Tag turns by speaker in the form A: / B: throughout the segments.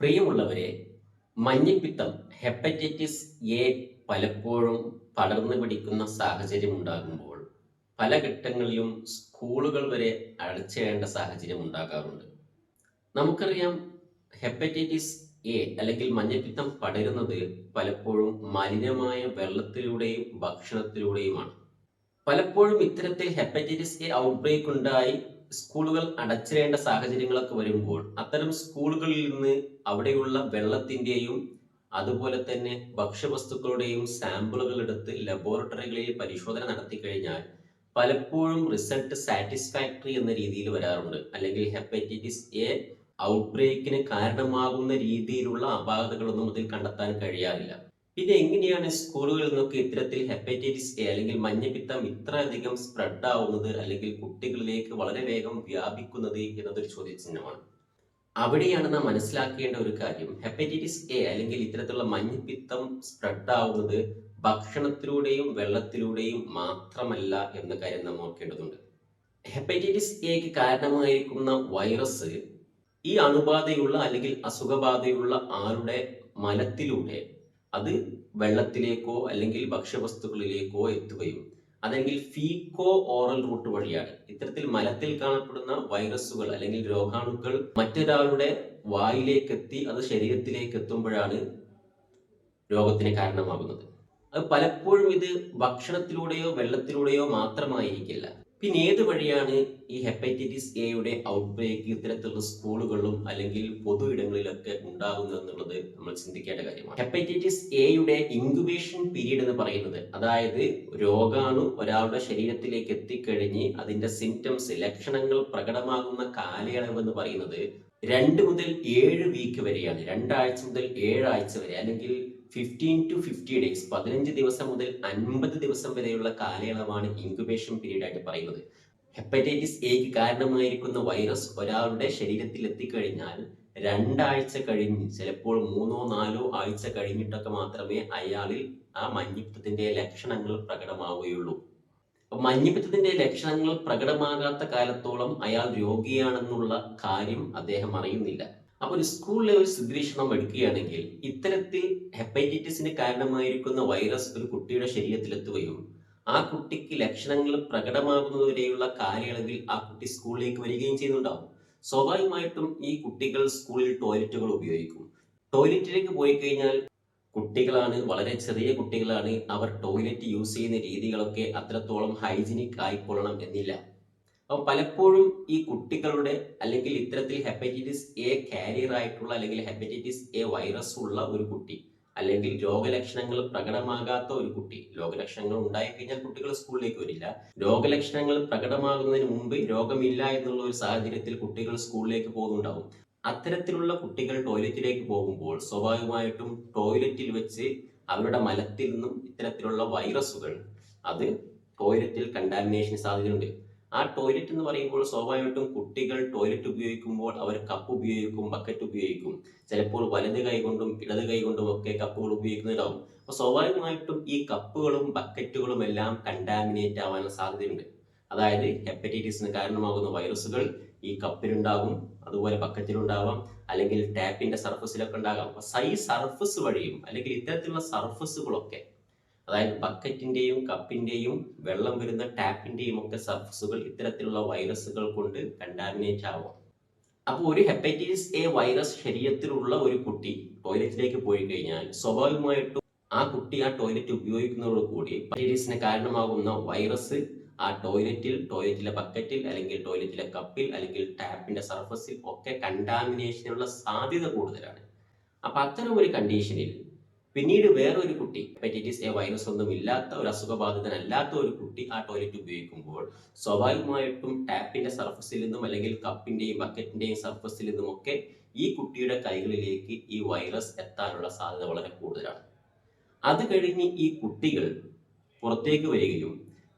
A: പ്രിയമുള്ളവരെ മഞ്ഞപ്പിത്തം hepatitis A പലപ്പോഴും പടർന്നു പിടിക്കുന്ന സാഹചര്യം ഉണ്ടാകുമ്പോൾ പല ഘട്ടങ്ങളിലും സ്കൂളുകൾ വരെ അടച്ചിടേണ്ട സാഹചര്യം ഉണ്ടാകാറുണ്ട്. നമുക്കറിയാം ഹെപ്പറ്റൈറ്റിസ് എ അല്ലെങ്കിൽ മഞ്ഞപ്പിത്തം പടരുന്നത് പലപ്പോഴും മലിനമായ വെള്ളത്തിലൂടെയും ഭക്ഷണത്തിലൂടെയുമാണ്. പലപ്പോഴും ഇത്തരത്തിൽ ഹെപ്പറ്റൈറ്റിസ് എ ഔട്ട്ബ്രേക്ക് ഉണ്ടായി സ്കൂളുകൾ അടച്ചിടേണ്ട സാഹചര്യങ്ങളൊക്കെ വരുമ്പോൾ അത്തരം സ്കൂളുകളിൽ നിന്ന് അവിടെയുള്ള വെള്ളത്തിന്റെയും അതുപോലെ തന്നെ ഭക്ഷ്യവസ്തുക്കളുടെയും സാമ്പിളുകൾ എടുത്ത് ലബോറട്ടറികളിൽ പരിശോധന നടത്തി കഴിഞ്ഞാൽ പലപ്പോഴും റിസൾട്ട് സാറ്റിസ്ഫാക്ടറി എന്ന രീതിയിൽ വരാറുണ്ട്. അല്ലെങ്കിൽ ഹെപ്പറ്റൈറ്റിസ് എ ഔട്ട്ബ്രേക്കിന് കാരണമാകുന്ന രീതിയിലുള്ള അപാകതകളൊന്നും അതിൽ കണ്ടെത്താൻ കഴിയാറില്ല. പിന്നെ എങ്ങനെയാണ് സ്കൂളുകളിൽ നിന്നൊക്കെ ഇത്തരത്തിൽ ഹെപ്പറ്റൈറ്റിസ് എ അല്ലെങ്കിൽ മഞ്ഞപ്പിത്തം ഇത്രയധികം സ്പ്രെഡ് ആവുന്നത് അല്ലെങ്കിൽ കുട്ടികളിലേക്ക് വളരെ വേഗം വ്യാപിക്കുന്നത് എന്നതൊരു ചോദ്യചിഹ്നമാണ്. അവിടെയാണ് നാം മനസ്സിലാക്കേണ്ട ഒരു കാര്യം. ഹെപ്പറ്റൈറ്റിസ് എ അല്ലെങ്കിൽ ഇത്തരത്തിലുള്ള മഞ്ഞപ്പിത്തം സ്പ്രെഡ് ആവുന്നത് ഭക്ഷണത്തിലൂടെയും വെള്ളത്തിലൂടെയും മാത്രമല്ല എന്ന കാര്യം നാം ഓർക്കേണ്ടതുണ്ട്. ഹെപ്പറ്റൈറ്റിസ് എക്ക് കാരണമായിരിക്കുന്ന വൈറസ് ഈ അണുബാധയുള്ള അല്ലെങ്കിൽ അസുഖബാധയുള്ള ആളുടെ മലത്തിലൂടെ അത് വെള്ളത്തിലേക്കോ അല്ലെങ്കിൽ ഭക്ഷ്യവസ്തുക്കളിലേക്കോ എത്തുകയും അല്ലെങ്കിൽ ഫീക്കോ ഓറൽ റൂട്ട് വഴിയാണ്. ഇത്തരത്തിൽ മലത്തിൽ കാണപ്പെടുന്ന വൈറസുകൾ അല്ലെങ്കിൽ രോഗാണുക്കൾ മറ്റൊരാളുടെ വായിലേക്ക് എത്തി അത് ശരീരത്തിലേക്ക് എത്തുമ്പോഴാണ് രോഗത്തിന് കാരണമാകുന്നത്. അത് പലപ്പോഴും ഇത് ഭക്ഷണത്തിലൂടെയോ വെള്ളത്തിലൂടെയോ മാത്രമായിരിക്കില്ല. പിന്നെ ഏത് വഴിയാണ് ഈ ഹെപ്പറ്റൈറ്റിസ് എയുടെ ഔട്ട്ബ്രേക്ക് ഇത്തരത്തിലുള്ള സ്കൂളുകളിലും അല്ലെങ്കിൽ പൊതു ഇടങ്ങളിലൊക്കെ ഉണ്ടാകുന്നത് എന്നുള്ളത് നമ്മൾ ചിന്തിക്കേണ്ട കാര്യമാണ്. ഹെപ്പറ്റൈറ്റിസ് എയുടെ ഇൻക്യുബേഷൻ പീരീഡ് എന്ന് പറയുന്നത് അതായത് രോഗാണു ഒരാളുടെ ശരീരത്തിലേക്ക് എത്തിക്കഴിഞ്ഞ് അതിന്റെ സിംറ്റംസ് ലക്ഷണങ്ങൾ പ്രകടമാകുന്ന കാലയളവ് എന്ന് പറയുന്നത് രണ്ട് മുതൽ ഏഴ് വീക്ക് വരെയാണ്. രണ്ടാഴ്ച മുതൽ ഏഴാഴ്ച വരെ അല്ലെങ്കിൽ ഫിഫ്റ്റീൻ ടു ഫിഫ്റ്റി ഡേയ്സ് പതിനഞ്ച് ദിവസം മുതൽ അൻപത് ദിവസം വരെയുള്ള കാലയളവാണ് ഇൻക്യുബേഷൻ പീരീഡ് ആയിട്ട് പറയുന്നത്. ഹെപ്പറ്റൈറ്റിസ് എക്ക് കാരണമായിരിക്കുന്ന വൈറസ് ഒരാളുടെ ശരീരത്തിൽ എത്തിക്കഴിഞ്ഞാൽ രണ്ടാഴ്ച കഴിഞ്ഞ് ചിലപ്പോൾ മൂന്നോ നാലോ ആഴ്ച കഴിഞ്ഞിട്ടൊക്കെ മാത്രമേ അയാളിൽ ആ മഞ്ഞപ്പിത്തത്തിന്റെ ലക്ഷണങ്ങൾ പ്രകടമാവുകയുള്ളൂ. അപ്പൊ മഞ്ഞപ്പിത്തത്തിന്റെ ലക്ഷണങ്ങൾ പ്രകടമാകാത്ത കാലത്തോളം അയാൾ രോഗിയാണെന്നുള്ള കാര്യം അദ്ദേഹം അറിയുന്നില്ല. അപ്പൊ ഒരു സ്കൂൾ ലെവൽ സ്ഥിരീക്ഷണം എടുക്കുകയാണെങ്കിൽ ഇത്തരത്തിൽ ഹെപ്പറ്റൈറ്റിസിന് കാരണമായിരിക്കുന്ന വൈറസ് ഒരു കുട്ടിയുടെ ശരീരത്തിലെത്തുകയും ആ കുട്ടിക്ക് ലക്ഷണങ്ങൾ പ്രകടമാകുന്നതുവരെയുള്ള കാലയളവിൽ ആ കുട്ടി സ്കൂളിലേക്ക് വരികയും ചെയ്യുന്നുണ്ടാവും. സ്വാഭാവികമായിട്ടും ഈ കുട്ടികൾ സ്കൂളിൽ ടോയ്ലറ്റുകൾ ഉപയോഗിക്കും. ടോയ്ലറ്റിലേക്ക് പോയി കഴിഞ്ഞാൽ കുട്ടികളാണ് വളരെ ചെറിയ കുട്ടികളാണ് അവർ ടോയ്ലറ്റ് യൂസ് ചെയ്യുന്ന രീതികളൊക്കെ അത്രത്തോളം ഹൈജീനിക് ആയിക്കൊള്ളണം എന്നില്ല. അപ്പോൾ പലപ്പോഴും ഈ കുട്ടികളുടെ അല്ലെങ്കിൽ ഇത്തരത്തിൽ ഹെപ്പറ്റൈറ്റിസ് എ കാരിയർ ആയിട്ടുള്ള അല്ലെങ്കിൽ ഹെപ്പറ്റൈറ്റിസ് എ വൈറസ് ഉള്ള ഒരു കുട്ടി അല്ലെങ്കിൽ രോഗലക്ഷണങ്ങൾ പ്രകടമാകാത്ത ഒരു കുട്ടി രോഗലക്ഷണങ്ങൾ ഉണ്ടായിക്കഴിഞ്ഞാൽ കുട്ടികൾ സ്കൂളിലേക്ക് വരില്ല. രോഗലക്ഷണങ്ങൾ പ്രകടമാകുന്നതിന് മുമ്പ് രോഗമില്ല എന്നുള്ള ഒരു സാഹചര്യത്തിൽ കുട്ടികൾ സ്കൂളിലേക്ക് പോകുന്നുണ്ടാവും. അത്തരത്തിലുള്ള കുട്ടികൾ ടോയ്ലറ്റിലേക്ക് പോകുമ്പോൾ സ്വാഭാവികമായിട്ടും ടോയ്ലറ്റിൽ വെച്ച് അവരുടെ മലത്തിൽ നിന്നും ഇത്തരത്തിലുള്ള വൈറസുകൾ അത് ടോയ്ലറ്റിൽ കണ്ടാമിനേഷൻ സാധ്യതയുണ്ട്. ആ ടോയ്ലറ്റ് എന്ന് പറയുമ്പോൾ സ്വാഭാവികമായിട്ടും കുട്ടികൾ ടോയ്ലറ്റ് ഉപയോഗിക്കുമ്പോൾ അവർ കപ്പ് ഉപയോഗിക്കും ബക്കറ്റ് ഉപയോഗിക്കും. ചിലപ്പോൾ വലത് കൈകൊണ്ടും ഇടത് കൈ കൊണ്ടും ഒക്കെ കപ്പുകൾ ഉപയോഗിക്കുന്നുണ്ടാവും അപ്പോൾ സ്വാഭാവികമായിട്ടും ഈ കപ്പുകളും ബക്കറ്റുകളും എല്ലാം കണ്ടാമിനേറ്റ് ആവാനുള്ള സാധ്യതയുണ്ട്. അതായത് ഹെപ്പറ്റൈറ്റിസിന് കാരണമാകുന്ന വൈറസുകൾ ഈ കപ്പിലുണ്ടാകും അതുപോലെ ബക്കറ്റിലുണ്ടാവാം അല്ലെങ്കിൽ ടാപ്പിന്റെ സർഫസിലൊക്കെ ഉണ്ടാകാം. അപ്പൊ സൈ സർഫസ് വഴിയും അല്ലെങ്കിൽ ഇത്തരത്തിലുള്ള സർഫസുകളൊക്കെ അതായത് ബക്കറ്റിന്റെയും കപ്പിന്റെയും വെള്ളം വരുന്ന ടാപ്പിന്റെയും ഒക്കെ സർഫസുകൾ ഇത്തരത്തിലുള്ള വൈറസുകൾ കൊണ്ട് കണ്ടാമിനേറ്റ് ആവാം അപ്പോൾ ഒരു ഹെപ്പറ്റൈറ്റിസ് എ വൈറസ് ശരീരത്തിലുള്ള ഒരു കുട്ടി ടോയ്ലറ്റിലേക്ക് പോയി കഴിഞ്ഞാൽ സ്വാഭാവികമായിട്ടും ആ കുട്ടി ആ ടോയ്ലറ്റ് ഉപയോഗിക്കുന്നതോടുകൂടി ഹെപ്പറ്റൈറ്റിസിന് കാരണമാകുന്ന വൈറസ് ആ ടോയ്ലറ്റിൽ ടോയ്ലറ്റിലെ ബക്കറ്റിൽ അല്ലെങ്കിൽ ടോയ്ലറ്റിലെ കപ്പിൽ അല്ലെങ്കിൽ ടാപ്പിന്റെ സർഫസിൽ ഒക്കെ കണ്ടാമിനേഷനുള്ള സാധ്യത കൂടുതലാണ്. അപ്പൊ അത്തരം ഒരു കണ്ടീഷനിൽ പിന്നീട് വേറൊരു കുട്ടി ഹെപ്പറ്റൈറ്റിസ് എ വൈറസ് ഒന്നും ഇല്ലാത്ത ഒരു അസുഖബാധിതനല്ലാത്ത ഒരു കുട്ടി ആ ടോയ്ലറ്റ് ഉപയോഗിക്കുമ്പോൾ സ്വാഭാവികമായിട്ടും ടാപ്പിന്റെ സർഫസിൽ നിന്നും അല്ലെങ്കിൽ കപ്പിന്റെയും ബക്കറ്റിന്റെയും സർഫസിൽ നിന്നും ഒക്കെ ഈ കുട്ടിയുടെ കൈകളിലേക്ക് ഈ വൈറസ് എത്താനുള്ള സാധ്യത വളരെ കൂടുതലാണ്. അത് കഴിഞ്ഞ് ഈ കുട്ടികൾ പുറത്തേക്ക് വരികയും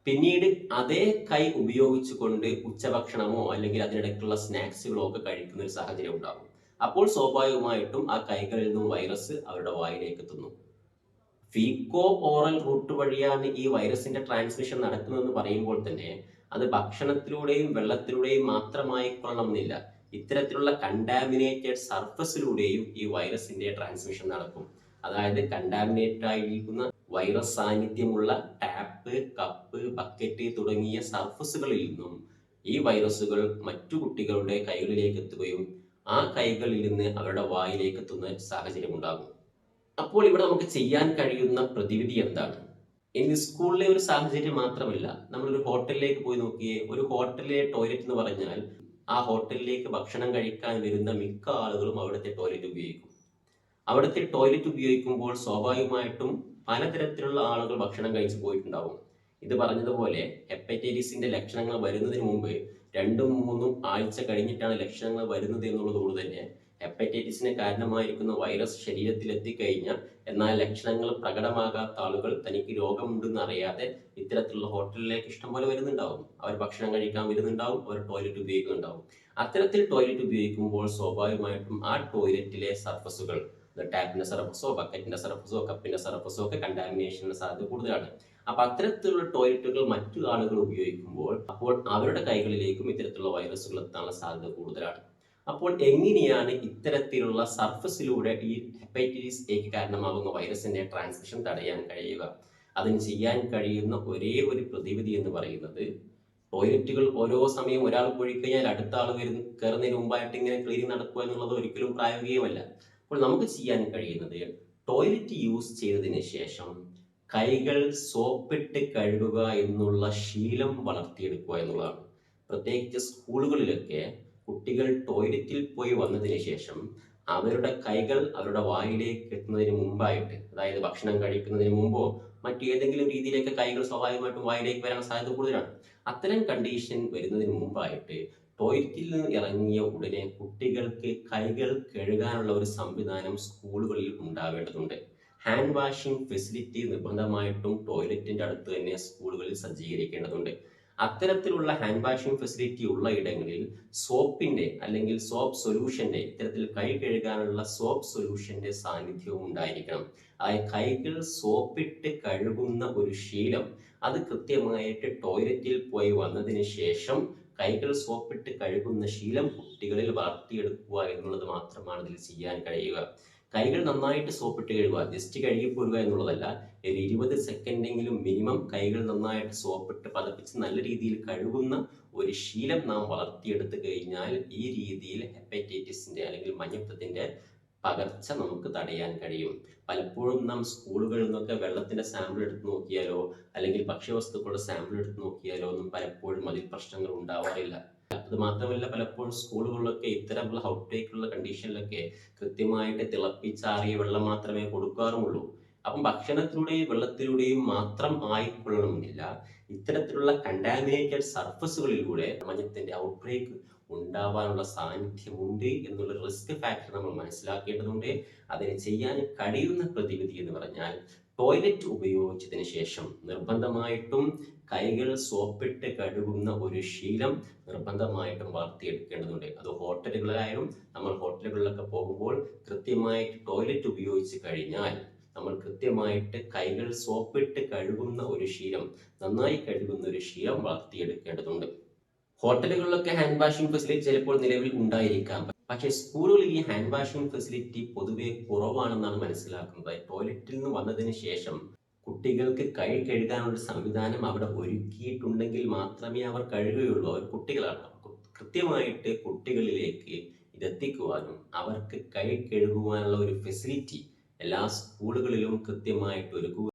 A: പിന്നീട് അതേ കൈ ഉപയോഗിച്ചുകൊണ്ട് ഉച്ചഭക്ഷണമോ അല്ലെങ്കിൽ അതിനിടയ്ക്കുള്ള സ്നാക്സുകളോ ഒക്കെ കഴിക്കുന്ന ഒരു സാഹചര്യം ഉണ്ടാകും. അപ്പോൾ സ്വാഭാവികമായിട്ടും ആ കൈകളിൽ നിന്നും വൈറസ് അവരുടെ വായിലേക്ക് എത്തുന്നു. ഫീക്കോ ഓറൽ റൂട്ട് വഴിയാണ് ഈ വൈറസിന്റെ ട്രാൻസ്മിഷൻ നടക്കുന്നതെന്ന് പറയുമ്പോൾ തന്നെ അത് ഭക്ഷണത്തിലൂടെയും വെള്ളത്തിലൂടെയും മാത്രമായി കൊള്ളണമെന്നില്ല. ഇത്തരത്തിലുള്ള കണ്ടാമിനേറ്റഡ് സർഫസിലൂടെയും ഈ വൈറസിന്റെ ട്രാൻസ്മിഷൻ നടക്കും. അതായത് കണ്ടാമിനേറ്റഡ് ആയിരിക്കുന്ന വൈറസ് സാന്നിധ്യമുള്ള ടാപ്പ് കപ്പ് ബക്കറ്റ് തുടങ്ങിയ സർഫസുകളിൽ നിന്നും ഈ വൈറസുകൾ മറ്റു കുട്ടികളുടെ കൈകളിലേക്ക് എത്തുകയും ആ കൈകളിൽ നിന്ന് അവരുടെ വായിലേക്ക് എത്തുന്ന സാഹചര്യം ഉണ്ടാകും അപ്പോൾ ഇവിടെ നമുക്ക് ചെയ്യാൻ കഴിയുന്ന പ്രതിവിധി എന്താണ്? ഇനി സ്കൂളിലെ ഒരു സാഹചര്യം മാത്രമല്ല നമ്മളൊരു ഹോട്ടലിലേക്ക് പോയി നോക്കിയേ ഒരു ഹോട്ടലിലെ ടോയ്ലറ്റ് എന്ന് പറഞ്ഞാൽ ആ ഹോട്ടലിലേക്ക് ഭക്ഷണം കഴിക്കാൻ വരുന്ന മിക്ക ആളുകളും അവിടുത്തെ ടോയ്ലറ്റ് ഉപയോഗിക്കും. അവിടുത്തെ ടോയ്ലറ്റ് ഉപയോഗിക്കുമ്പോൾ സ്വാഭാവികമായിട്ടും പലതരത്തിലുള്ള ആളുകൾ ഭക്ഷണം കഴിച്ചു പോയിട്ടുണ്ടാവും. ഇത് പറഞ്ഞതുപോലെ ഹെപ്പറ്റൈറ്റിസിന്റെ ലക്ഷണങ്ങൾ വരുന്നതിന് മുമ്പ് രണ്ടും മൂന്നും ആഴ്ച കഴിഞ്ഞിട്ടാണ് ലക്ഷണങ്ങൾ വരുന്നത് എന്നുള്ളതുകൊണ്ട് തന്നെ ഹെപ്പറ്റൈറ്റിസിന് കാരണമായിരിക്കുന്ന വൈറസ് ശരീരത്തിൽ എത്തിക്കഴിഞ്ഞാൽ എന്നാൽ ലക്ഷണങ്ങൾ പ്രകടമാകാത്ത ആളുകൾ തനിക്ക് രോഗമുണ്ടെന്ന് അറിയാതെ ഇത്തരത്തിലുള്ള ഹോട്ടലിലേക്ക് ഇഷ്ടംപോലെ വരുന്നുണ്ടാവും. അവർ ഭക്ഷണം കഴിക്കാൻ വരുന്നുണ്ടാവും അവർ ടോയ്ലറ്റ് ഉപയോഗിക്കുന്നുണ്ടാവും. അത്തരത്തിൽ ടോയ്ലറ്റ് ഉപയോഗിക്കുമ്പോൾ സ്വാഭാവികമായിട്ടും ആ ടോയ്ലറ്റിലെ സർഫസുകൾ ടാപ്പിന്റെ സർഫസോ ബക്കറ്റിന്റെ സർഫസോ കപ്പിന്റെ സർഫസോ ഒക്കെ കണ്ടാമിനേഷനുള്ള സാധ്യത കൂടുതലാണ്. അപ്പൊ അത്തരത്തിലുള്ള ടോയ്ലറ്റുകൾ മറ്റു ആളുകൾ ഉപയോഗിക്കുമ്പോൾ അപ്പോൾ അവരുടെ കൈകളിലേക്കും ഇത്തരത്തിലുള്ള വൈറസുകൾ എത്താനുള്ള സാധ്യത കൂടുതലാണ്. അപ്പോൾ എങ്ങനെയാണ് ഇത്തരത്തിലുള്ള സർഫസിലൂടെ ഈ ഹെപ്പറ്റൈറ്റിസ് എക്ക് കാരണമാകുന്ന വൈറസിന്റെ ട്രാൻസ്മിഷൻ തടയാൻ കഴിയുക? അതിന് ചെയ്യാൻ കഴിയുന്ന ഒരേ ഒരു പ്രതിവിധി എന്ന് പറയുന്നത് ടോയ്ലറ്റുകൾ ഓരോ സമയം ഒരാൾ പൊഴിക്കഴിഞ്ഞാൽ അടുത്ത ആൾ വരുന്ന കയറുന്നതിന് മുമ്പായിട്ട് ഇങ്ങനെ ക്ലീനിങ് നടക്കുക എന്നുള്ളത് ഒരിക്കലും പ്രായോഗികമല്ല. അപ്പോൾ നമുക്ക് ചെയ്യാൻ കഴിയുന്നത് ടോയ്ലറ്റ് യൂസ് ചെയ്തതിന് ശേഷം കൈകൾ സോപ്പിട്ട് കഴുകുക എന്നുള്ള ശീലം വളർത്തിയെടുക്കുക എന്നുള്ളതാണ്. പ്രത്യേകിച്ച് സ്കൂളുകളിലൊക്കെ കുട്ടികൾ ടോയ്ലറ്റിൽ പോയി വന്നതിന് ശേഷം അവരുടെ കൈകൾ അവരുടെ വായിലേക്ക് എത്തുന്നതിന് മുമ്പായിട്ട് അതായത് ഭക്ഷണം കഴിക്കുന്നതിന് മുമ്പോ മറ്റേതെങ്കിലും രീതിയിലേക്ക് കൈകൾ സ്വാഭാവികമായിട്ടും വായിലേക്ക് വരാൻ സാധ്യത കൂടുതലാണ്. അത്തരം കണ്ടീഷൻ വരുന്നതിന് മുമ്പായിട്ട് ടോയ്ലറ്റിൽ നിന്ന് ഇറങ്ങിയ ഉടനെ കുട്ടികൾക്ക് കൈകൾ കഴുകാനുള്ള ഒരു സംവിധാനം സ്കൂളുകളിൽ ഉണ്ടാവേണ്ടതുണ്ട്. ഹാൻഡ് വാഷിംഗ് ഫെസിലിറ്റി നിർബന്ധമായിട്ടും ടോയ്ലറ്റിന്റെ അടുത്ത് തന്നെ സ്കൂളുകളിൽ സജ്ജീകരിക്കേണ്ടതുണ്ട്. അത്തരത്തിലുള്ള ഹാൻഡ് വാഷിംഗ് ഫെസിലിറ്റി ഉള്ള ഇടങ്ങളിൽ സോപ്പിന്റെ അല്ലെങ്കിൽ സോപ്പ് സൊല്യൂഷന്റെ ഇത്തരത്തിൽ കൈ കഴുകാനുള്ള സോപ്പ് സൊല്യൂഷന്റെ സാന്നിധ്യവും ഉണ്ടായിരിക്കണം. അതായത് കൈകൾ സോപ്പിട്ട് കഴുകുന്ന ഒരു ശീലം അത് കൃത്യമായിട്ട് ടോയ്ലറ്റിൽ പോയി വന്നതിന് ശേഷം കൈകൾ സോപ്പിട്ട് കഴുകുന്ന ശീലം കുട്ടികളിൽ വളർത്തിയെടുക്കുക എന്നുള്ളത് മാത്രമാണ് ഇതിൽ ചെയ്യാൻ കഴിയുക. കൈകൾ നന്നായിട്ട് സോപ്പിട്ട് കഴുകുക. ജസ്റ്റ് കഴുകി പോരുക എന്നുള്ളതല്ല. ഒരു ഇരുപത് സെക്കൻഡെങ്കിലും മിനിമം കൈകൾ നന്നായിട്ട് സോപ്പിട്ട് പതപ്പിച്ച് നല്ല രീതിയിൽ കഴുകുന്ന ഒരു ശീലം നാം വളർത്തിയെടുത്ത് കഴിഞ്ഞാൽ ഈ രീതിയിൽ ഹെപ്പറ്റൈറ്റിസിന്റെ അല്ലെങ്കിൽ മഞ്ഞപ്പിത്തത്തിന്റെ പകർച്ച നമുക്ക് തടയാൻ കഴിയും. പലപ്പോഴും നാം സ്കൂളുകളിൽ നിന്നൊക്കെ വെള്ളത്തിന്റെ സാമ്പിൾ എടുത്ത് നോക്കിയാലോ അല്ലെങ്കിൽ ഭക്ഷ്യവസ്തുക്കളുടെ സാമ്പിൾ എടുത്ത് നോക്കിയാലോ ഒന്നും പലപ്പോഴും അതിൽ പ്രശ്നങ്ങൾ ഉണ്ടാവാറില്ല. അത് മാത്രമല്ല പലപ്പോഴും സ്കൂളുകളിലൊക്കെ ഇത്തരമുള്ള ഔട്ട്ബ്രേക്കുള്ള കണ്ടീഷനിലൊക്കെ കൃത്യമായിട്ട് തിളപ്പിച്ചാറിയ വെള്ളം മാത്രമേ കൊടുക്കാറുമുള്ളൂ. അപ്പം ഭക്ഷണത്തിലൂടെയും വെള്ളത്തിലൂടെയും മാത്രം ആയിക്കൊള്ളണമെന്നില്ല. ഇത്തരത്തിലുള്ള കണ്ടാമിനേറ്റഡ് സർഫസുകളിലൂടെ മഞ്ഞത്തിന്റെ ഔട്ട്ബ്രേക്ക് ഉണ്ടാവാനുള്ള സാന്നിധ്യമുണ്ട് എന്നുള്ള റിസ്ക് ഫാക്ടർ നമ്മൾ മനസ്സിലാക്കേണ്ടതുണ്ട്. അതിന് ചെയ്യാൻ കഴിയുന്ന പ്രതിവിധി എന്ന് പറഞ്ഞാൽ ടോയ്ലറ്റ് ഉപയോഗിച്ചതിന് ശേഷം നിർബന്ധമായിട്ടും കൈകൾ സോപ്പിട്ട് കഴുകുന്ന ഒരു ശീലം നിർബന്ധമായിട്ടും വളർത്തിയെടുക്കേണ്ടതുണ്ട്. അത് ഹോട്ടലുകളിലായാലും നമ്മൾ ഹോട്ടലുകളിലൊക്കെ പോകുമ്പോൾ കൃത്യമായിട്ട് ടോയ്ലറ്റ് ഉപയോഗിച്ച് കഴിഞ്ഞാൽ നമ്മൾ കൃത്യമായിട്ട് കൈകൾ സോപ്പിട്ട് കഴുകുന്ന ഒരു ശീലം നന്നായി കഴുകുന്ന ഒരു ശീലം വളർത്തിയെടുക്കേണ്ടതുണ്ട്. ഹോട്ടലുകളിലൊക്കെ ഹാൻഡ് വാഷിംഗ് ഫെസിലിറ്റി ചിലപ്പോൾ നിലവിൽ ഉണ്ടായിരിക്കാം. പക്ഷേ സ്കൂളുകളിൽ ഈ ഹാൻഡ് വാഷിംഗ് ഫെസിലിറ്റി പൊതുവെ കുറവാണെന്നാണ് മനസ്സിലാക്കുന്നത്. ടോയ്ലറ്റിൽ നിന്ന് വന്നതിന് ശേഷം കുട്ടികൾക്ക് കൈ കഴുകാനുള്ള സംവിധാനം അവിടെ ഒരുക്കിയിട്ടുണ്ടെങ്കിൽ മാത്രമേ അവർ കഴുകുകയുള്ളൂ. അവർ കുട്ടികളാണ്. കൃത്യമായിട്ട് കുട്ടികളിലേക്ക് ഇതെത്തിക്കുവാനും അവർക്ക് കൈ കഴുകുവാനുള്ള ഒരു ഫെസിലിറ്റി എല്ലാ സ്കൂളുകളിലും കൃത്യമായിട്ട് ഒരുക്കുക